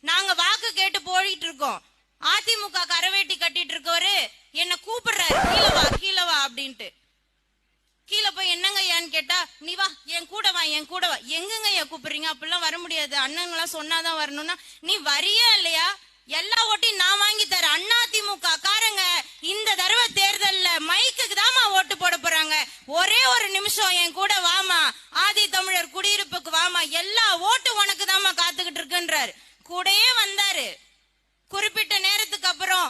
நாங்க வாக்கு கேட்டு போயிட்டு இருக்கோம் அதிமுக கரவேட்டி கட்டிட்டு இருக்கவரு என்ன கூப்பிடுறாரு. கீழே வா கீழே வா அப்படின்ட்டு. கீழே போய் என்னங்க ஏன்னு கேட்டா நீ வா என் கூட வா என் கூட வா. எங்கங்க ஏன் கூப்பிடுறீங்க? அப்படிலாம் வர முடியாது. அண்ணங்களாம் சொன்னாதான் வரணும்னா. நீ வரியா இல்லையா? எல்லா ஓட்டையும் நான் வாங்கி தரேன். அண்ணா திமுக காரங்க இந்த தடவை தேர்தல்ல மைக்குக்கு தாமா ஓட்டு போட போறாங்க. ஒரே ஒரு நிமிஷம் என் கூட வாமா ஆதி தமிழர் குடியிருப்புக்கு வாமா எல்லா ஓட்டு உனக்கு தாமா காத்துக்கிட்டு இருக்குன்றாரு. கூடயே வந்தாரு. குறிப்பிட்ட நேரத்துக்கு அப்புறம்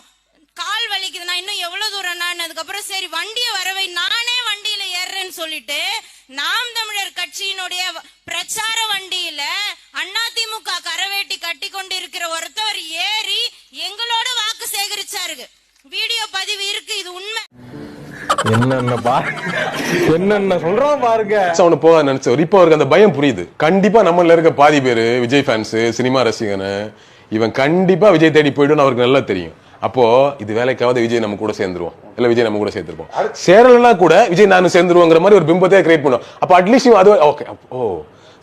கால் வலிக்குது. நான் இன்னும் எவ்வளவு தூரம் நான் அதுக்கப்புறம் சரி வண்டியை வரவை. நானே வண்டியில ஏறுறேன்னு சொல்லிட்டு நாம் தமிழர் கட்சியினுடைய பிரச்சார வண்டியில அதிமுக கரவேட்டி கட்டி கொண்டிருக்கிற ஒருத்தவர் ஏறி எங்களோட வாக்கு சேகரிச்சாரு வீடியோ பதிவு இருக்கு இது உண்மை. என்னென்ன பா என்னென்ன சொல்றான் பாருங்க. அவனு போக நினைச்சவர் இப்போ அவருக்கு அந்த பயம் புரியுது. கண்டிப்பா நம்மள இருக்க பாதி பேரு விஜய் ஃபேன்ஸ் சினிமா ரசிகனு இவன் கண்டிப்பா விஜய் தேடி போயிடும்னு அவருக்கு நல்லா தெரியும். அப்போ இது வேலைக்காவது விஜய் நம்ம கூட சேர்ந்துருவோம் இல்ல விஜய் நம்ம கூட சேர்ந்துருப்போம் சேரலனா கூட விஜய் நானும் சேர்ந்துருவோங்கிற மாதிரி ஒரு பிம்பத்தை கிரியேட் பண்ணுவோம் அப்ப அட்லீஸ்ட் அது ஓகே ஓ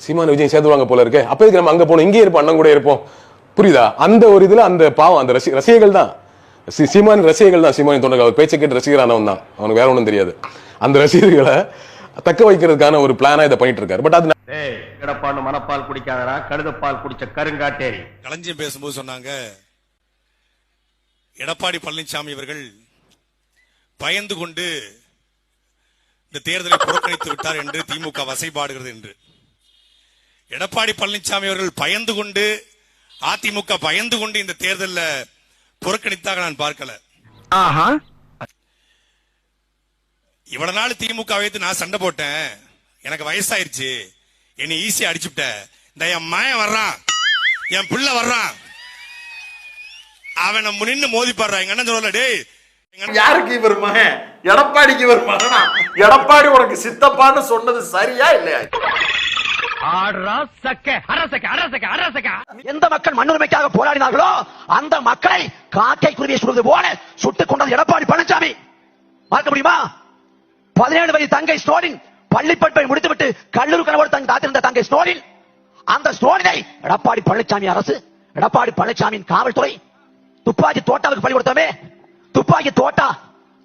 சீமான விஜய் சேர்ந்துருவாங்க போல இருக்கு. அப்ப இதுக்கு நம்ம அங்க போனோம் இங்கே இருப்போம் அண்ணன் கூட இருப்போம். புரியுதா? அந்த ஒரு இதுல அந்த பாவம் அந்த ரசி ரசிகர்கள் தான். சீமான் ரசிகர்கள் தான் சீமானின் தொண்டர்கள் அவர் பேச்சை கேட்டு ரசிகரானவன் தான். அவனுக்கு வேற ஒன்றும் தெரியாது. அந்த ரசிகர்களை தக்க வைக்கிறதுக்கான ஒரு பிளானா இதை பண்ணிட்டு இருக்காரு பட் அது கிடப்பான்னு மனப்பால் குடிக்காதடா கழுதப்பால் குடிச்ச கருங்காட்டேரி. களஞ்சியம் பேசும்போது சொன்னாங்க எடப்பாடி பழனிசாமி அவர்கள் பயந்து கொண்டு இந்த தேர்தலை புறக்கணித்து விட்டார் என்று திமுக வசைபாடுகிறது என்று. எடப்பாடி பழனிசாமி அவர்கள் பயந்து கொண்டு அதிமுக பயந்து கொண்டு இந்த தேர்தலில் புறக்கணித்தாக நான் பார்க்கல. இவ்வளவு நாள் திமுக வைத்து நான் சண்டை போட்டேன். எனக்கு வயசாயிருச்சு. என்னை ஈஸியா அடிச்சுட்ட இந்த என் மயன் வர்றான். என் பிள்ளை வர்றான். அவனை நின்னு மோதி பாடுறான் எங்க அண்ணன் சொல்லல டேய் யாருக்கு இவர் மகன்? எடப்பாடிக்கு இவர் மகனா? எடப்பாடி உனக்கு சித்தப்பான்னு சொன்னது சரியா இல்லையா? எந்த மக்கள் மண்ணுரிமைக்காக போராடினார்களோ அந்த மக்களை காக்கை குருவியை சுடுவது போல சுட்டுக் கொண்டது எடப்பாடி பழனிசாமி. பார்க்க முடியுமா? பதினேழு வயது தங்கை ஸ்டோலின் பள்ளி படிப்பை முடித்துவிட்டு கல்லூரி கனவோடு தங்கி காத்திருந்த தங்கை ஸ்டோலின். அந்த ஸ்டோலினை எடப்பாடி பழனிசாமி அரசு எடப்பாடி பழனிசாமியின் காவல்துறை துப்பாக்கி தோட்டாவுக்கு பள்ளி கொடுத்தமே துப்பாக்கி தோட்டா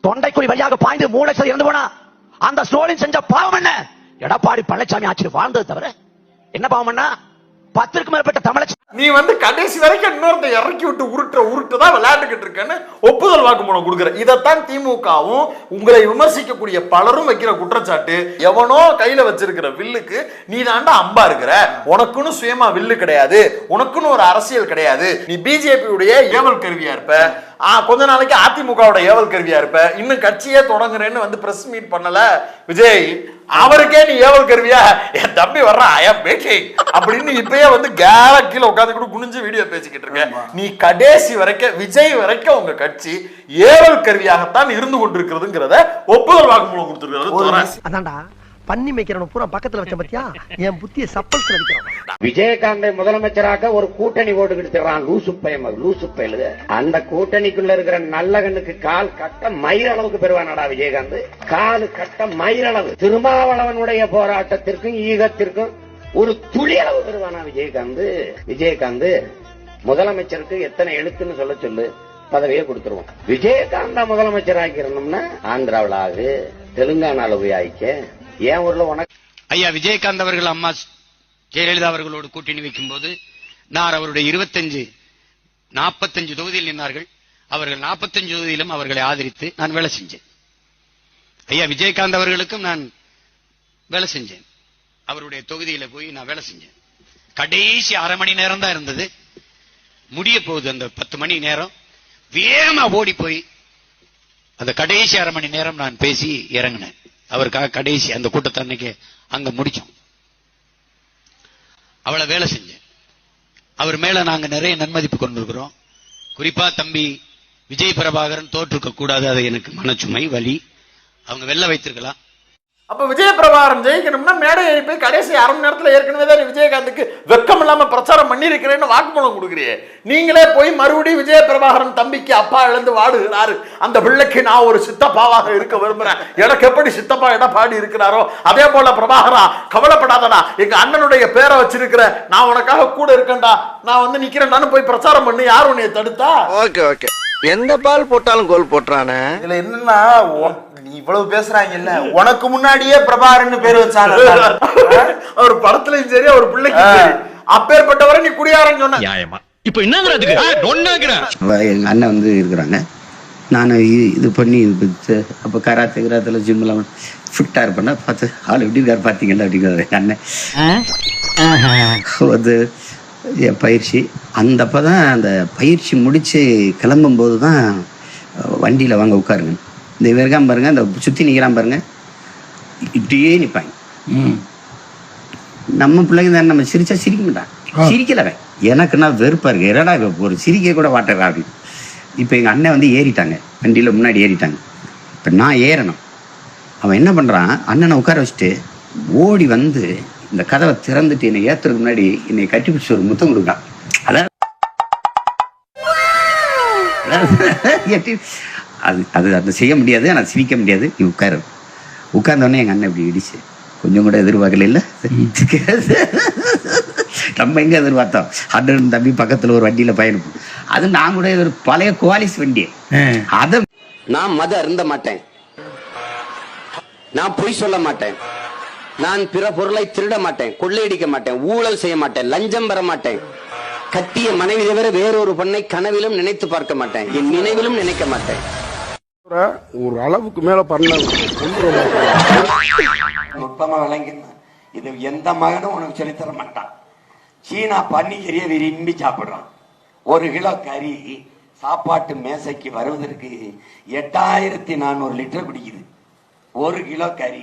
தொண்டைக்குழி வழியாக பாய்ந்து மூளை சரி இறந்து போனா. அந்த ஸ்டோலின் செஞ்ச பாவம் என்ன? எடப்பாடி பழனிசாமி ஆட்சியில் வாழ்ந்தது தவிர என்ன பாவம்னா பத்திற்கு மேற்பட்ட தமிழக நீ வந்து கடைசி வரைக்கும் இன்னொருத்த இறக்கி விட்டு உருட்டுற உருட்டு தான் விளையாண்டுகிட்டு இருக்கேன்னு ஒப்புதல் வாக்குமூலம் கொடுக்குற. இதைத்தான் திமுகவும் உங்களை விமர்சிக்கக்கூடிய பலரும் வைக்கிற குற்றச்சாட்டு. எவனோ கையில வச்சிருக்கிற வில்லுக்கு நீ தாண்டா அம்பா இருக்கிற. உனக்குன்னு சுயமா வில்லு கிடையாது. உனக்குன்னு ஒரு அரசியல் கிடையாது. நீ பிஜேபி உடைய ஏவல் கருவியா இருப்ப. கொஞ்ச நாளைக்கு அதிமுகவோட ஏவல் கருவியா இருப்ப. இன்னும் கட்சியே தொடங்குறேன்னு வந்து பிரஸ் மீட் பண்ணல. விஜய் அவருக்கே நீ ஏவல் கருவியா? என் தம்பி வர்றான் ஐயா பேட்டி அப்படின்னு இப்பயே வந்து கேர கீழே உட்காந்து கூட குனிஞ்சு வீடியோ பேசிக்கிட்டு இருக்க. நீ கடைசி வரைக்கும் விஜய் வரைக்கும் உங்க கட்சி ஏவல் கருவியாகத்தான் இருந்து கொண்டிருக்கிறதுங்கிறத ஒப்புதல் வாக்குமூலம் கொடுத்திருக்கிறது அதான்டா. பண்ணி மேய்க்கிறவன பூரா பக்கத்துல வச்ச பத்தியா? என் புத்திய சப்பல் வைக்கிறோம் விஜயகாந்தை முதலமைச்சராக ஒரு கூட்டணி ஓட்டுக்கிட்டு லூசு பயம் லூசு பயலுக அந்த கூட்டணிக்குள்ள இருக்கிற நல்ல கண்ணுக்கு கால் கட்ட மயிர் அளவுக்கு பெறுவானடா விஜயகாந்த். கால் கட்ட மயிர் அளவு. திருமாவளவனுடைய போராட்டத்திற்கும் ஈகத்திற்கும் ஒரு துளி அளவு பெறுவானா விஜயகாந்த்? விஜயகாந்த் முதலமைச்சருக்கு எத்தனை எழுத்துன்னு சொல்ல சொல்லு. பதவியை கொடுத்துருவோம். விஜயகாந்தா முதலமைச்சர் ஆக்கிரணும்னா ஆந்திராவில் ஆகு தெலுங்கானாவில் போய் ஆயிக்க ஏன் ஊர்ல உனக்கு? ஐயா விஜயகாந்த் அவர்கள் அம்மா ஜெயலலிதா அவர்களோடு கூட்டணி வைக்கும்போது நான் அவருடைய இருபத்தஞ்சு நாற்பத்தஞ்சு தொகுதியில் நின்றார்கள் அவர்கள் நாற்பத்தஞ்சு தொகுதியிலும் அவர்களை ஆதரித்து நான் வேலை செஞ்சேன். ஐயா விஜயகாந்த் அவர்களுக்கும் நான் வேலை செஞ்சேன். அவருடைய தொகுதியில போய் நான் வேலை செஞ்சேன். கடைசி அரை மணி நேரம் தான் இருந்தது. முடிய போகுது அந்த பத்து மணி நேரம். வேகமா ஓடி போய் அந்த கடைசி அரை மணி நேரம் நான் பேசி இறங்கினேன். அவருக்காக கடைசி அந்த கூட்டத்தை அன்னைக்கு அங்க முடிச்சோம். அவளை வேலை செஞ்சேன். அவர் மேல நாங்க நிறைய நன்மதிப்பு கொண்டிருக்கிறோம். குறிப்பா தம்பி விஜய் பிரபாகரன் தோற்றுக்க கூடாது அது எனக்கு மனச்சுமை வலி. அவங்க வெளில வைத்திருக்கலாம். அப்ப விஜய பிரபாகரன் ஜெயிக்கணும்னா மேடை போய் கடைசி அரை மணி நேரத்துல ஏற்கனவே தான் விஜயகாந்துக்கு பண்ணியிருக்கிறேன்னு வாக்குமூலம் கொடுக்குறியே. நீங்களே போய் மறுபடியும் விஜய பிரபாகரன் தம்பிக்கு அப்பா இழந்து வாடுகிறாரு. அந்த பிள்ளைக்கு நான் ஒரு சித்தப்பாவாக இருக்க விரும்புறேன். எனக்கு எப்படி சித்தப்பா எடப்பாடி இருக்கிறாரோ அதே போல பிரபாகரா கவலைப்படாதடா. எங்க அண்ணனுடைய பேரை வச்சிருக்கிற நான் உனக்காக கூட இருக்கேன்டா. நான் வந்து நிக்கிறேன்டான்னு போய் பிரச்சாரம் பண்ணி. யார் உன்னைய தடுத்தா? Okay okay. எந்த பால் போட்டாலும் கோல் போட்டுறானே? இதுல என்னன்னா நீ இவ்வளவு பேசுறாங்கல்ல. உனக்கு முன்னாடியே பிரபாகரன் பேர் வச்சாங்க அவர் படத்துலயும் சரி அவர் பிள்ளைக்கும் சரி. அப்பேற்பட்டவரை நீ குடியாரன்னு சொன்ன. நியாயமா. இப்ப என்னங்கிறதுக்கு எங்கள் அண்ணன் வந்து இருக்கிறாங்க. நான் இது பண்ணி இது அப்போ கராத்தே கிராத்தில் ஜிம்மில் ஃபிட்டாக இருப்பேன்னா பார்த்து ஆள் எப்படி இருக்கார் பார்த்தீங்களா அப்படிங்கிறாரு எங்கள் அண்ணன். என் பயிற்சி. அந்த அப்போ தான் அந்த பயிற்சி முடித்து கிளம்பும்போது தான் வண்டியில் வாங்க உட்காருங்க. இந்த இவருக்கான் பாருங்க இந்த சுற்றி நிற்கிறான் பாருங்க. இப்படியே நிற்பாங்க நம்ம பிள்ளைங்க தான் நம்ம சிரிச்சா சிரிக்க மாட்டான். சிரிக்கல அவன். எனக்குன்னா வெறுப்பா இருக்கு. என்னடா இவன் ஒரு சிரிக்க கூட மாட்டேறா அப்படி இப்போ எங்கள் அண்ணன் வந்து ஏறிட்டாங்க. வண்டியில் முன்னாடி ஏறிட்டாங்க. இப்போ நான் ஏறணும். அவன் என்ன பண்ணுறான் அண்ணனை உட்கார வச்சுட்டு ஓடி வந்து இந்த கதவை திறந்துட்டு என்னை ஏத்துறதுக்கு முன்னாடி என்னை கட்டி பிடிச்சி ஒரு முத்தம் கொடுக்கான் அதான் எட்டி- அது அது அது செய்ய முடியாது ஆனால் சிரிக்க முடியாது. நீ உட்காரு. உட்கார்ந்தோடனே எங்கள் அண்ணன் இப்படி இடிச்சு கொஞ்சம் கூட எதிர்பார்க்கல இல்ல? நம்ம எங்க எதிர்பார்த்தோம்? அண்ணன் தம்பி பக்கத்துல ஒரு வண்டியில பயணம். அது நான் கூட ஒரு பழைய குவாலிஸ் வண்டி. அத நான் மத அருந்த மாட்டேன். நான் பொய் சொல்ல மாட்டேன். நான் பிற பொருளை திருட மாட்டேன். கொள்ளையடிக்க மாட்டேன். ஊழல் செய்ய மாட்டேன். லஞ்சம் பெற மாட்டேன். கட்டிய மனைவி தவிர வேறொரு பெண்ணை கனவிலும் நினைத்து பார்க்க மாட்டேன். என் நினைவிலும் நினைக்க மாட்டேன். ஒரு அளவுக்கு மேல பண்ண நுட்பமா விளங்கின. இது எந்த மகனும் உனக்கு சொல்லித்தர மாட்டான். சீனா பன்னிக்கறியை விரும்பி சாப்பிடுறான். ஒரு கிலோ கறி சாப்பாட்டு மேசைக்கு வருவதற்கு எட்டாயிரத்தி நானூறு லிட்டர் பிடிக்குது ஒரு கிலோ கறி.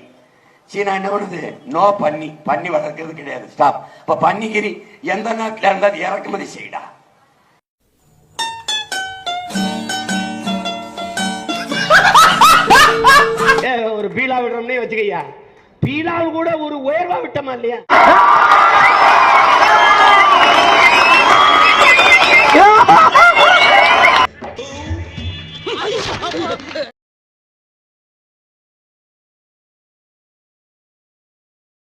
சீனா என்ன பண்ணுது? நோ பன்னி பன்னி வளர்க்கறது கிடையாது. ஸ்டாப் இப்ப பன்னிக்கறி எந்த நாட்டில் இருந்தாலும் இறக்குமதி செய்யடா ஒரு பீலா விடுறோம்னே வச்சுக்கையா பீலாவில் கூட ஒரு உயர்வா இல்லையா?